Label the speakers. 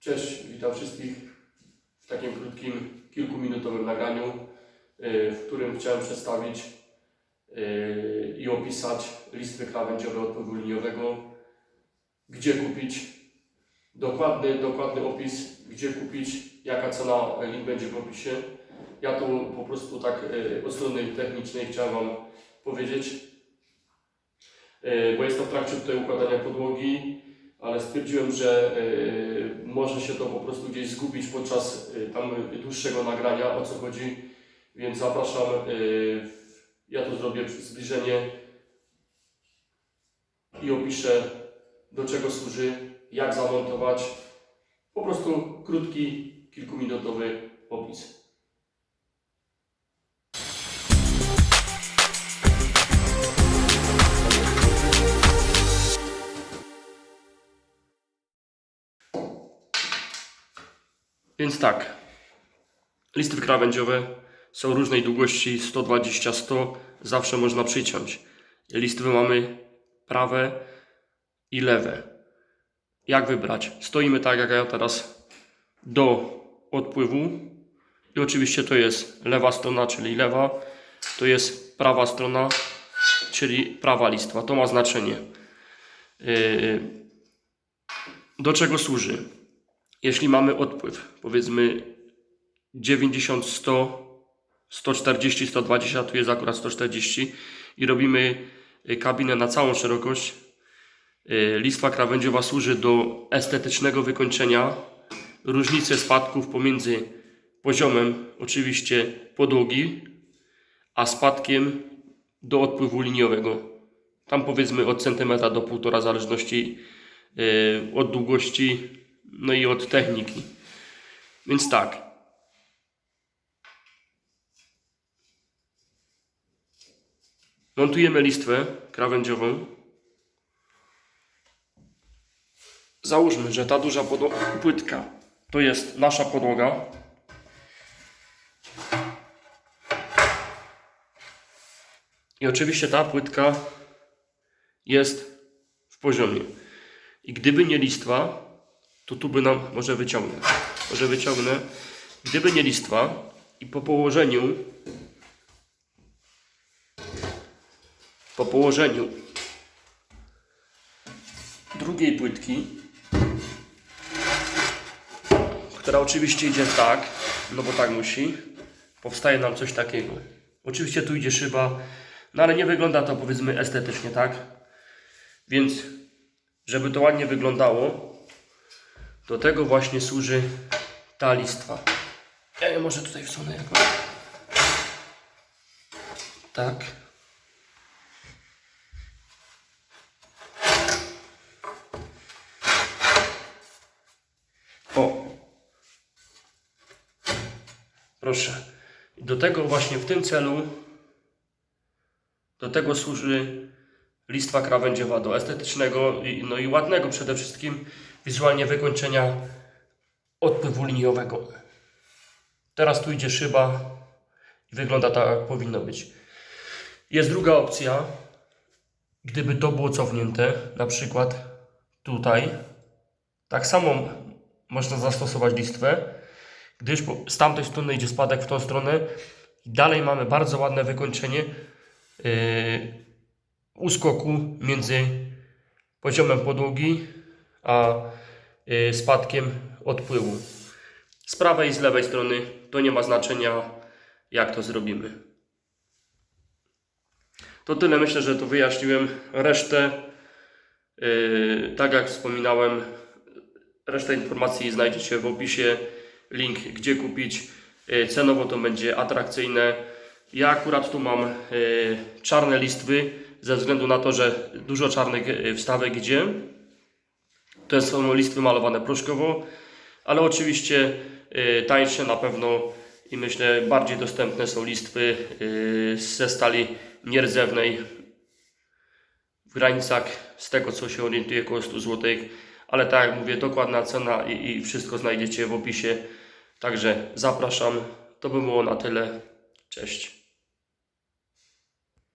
Speaker 1: Cześć, witam wszystkich w takim krótkim, kilkuminutowym nagraniu, y, w którym chciałem przedstawić y, i opisać listwy krawędziowe odpływu liniowego, gdzie kupić, dokładny, dokładny opis, gdzie kupić, jaka cena, link będzie w opisie. Ja tu po prostu tak y, od strony technicznej chciałem Wam powiedzieć, bo jestem w trakcie tutaj układania podłogi, ale stwierdziłem, że y, może się to po prostu gdzieś zgubić podczas y, tam dłuższego nagrania, o co chodzi, więc zapraszam, y, ja tu zrobię zbliżenie i opiszę do czego służy, jak zamontować, po prostu krótki, kilkuminutowy opis. Więc tak, listwy krawędziowe są różnej długości 120-100, zawsze można przyciąć. Listwy mamy prawe i lewe. Jak wybrać? Stoimy tak jak ja teraz do odpływu i oczywiście to jest lewa strona, czyli lewa, to jest prawa strona, czyli prawa listwa. To ma znaczenie. Yy, Do czego służy? Jeśli mamy odpływ, powiedzmy 90, 100, 140, 120, tu jest akurat 140 i robimy y, kabinę na całą szerokość, y, listwa krawędziowa służy do estetycznego wykończenia różnicy spadków pomiędzy poziomem oczywiście podłogi, a spadkiem do odpływu liniowego. Tam powiedzmy od centymetra do półtora, w zależności y, od długości no i od techniki. Więc tak. Montujemy listwę krawędziową. Załóżmy, że ta duża płytka to jest nasza podłoga. I oczywiście ta płytka jest w poziomie. I gdyby nie listwa, to tu by nam, może wyciągnę, może wyciągnę, gdyby nie listwa i po położeniu, po położeniu drugiej płytki, która oczywiście idzie tak, no bo tak musi, powstaje nam coś takiego. Oczywiście tu idzie szyba, no ale nie wygląda to powiedzmy estetycznie, tak? Więc, żeby to ładnie wyglądało, do tego właśnie służy ta listwa. Ja ją może tutaj wsunę jakoś. Tak. O. Proszę. Do tego właśnie w tym celu do tego służy listwa krawędziowa do estetycznego no i ładnego przede wszystkim wizualnie wykończenia odpływu liniowego. Teraz tu idzie szyba i wygląda tak jak powinno być. Jest druga opcja, gdyby to było cofnięte, na przykład tutaj, tak samo można zastosować listwę, gdyż z tamtej strony idzie spadek w tą stronę i dalej mamy bardzo ładne wykończenie yy, uskoku między poziomem podłogi a y, spadkiem odpływu. Z prawej i z lewej strony to nie ma znaczenia, jak to zrobimy. To tyle, myślę, że to wyjaśniłem. Resztę, y, tak jak wspominałem, resztę informacji znajdziecie w opisie. Link, gdzie kupić. Y, Cenowo to będzie atrakcyjne. Ja akurat tu mam y, czarne listwy, ze względu na to, że dużo czarnych y, wstawek idzie. To są listwy malowane proszkowo, ale oczywiście y, tańsze na pewno i myślę bardziej dostępne są listwy y, ze stali nierdzewnej w granicach z tego co się orientuję około 100 zł, ale tak jak mówię dokładna cena i, i wszystko znajdziecie w opisie. Także zapraszam. To by było na tyle. Cześć.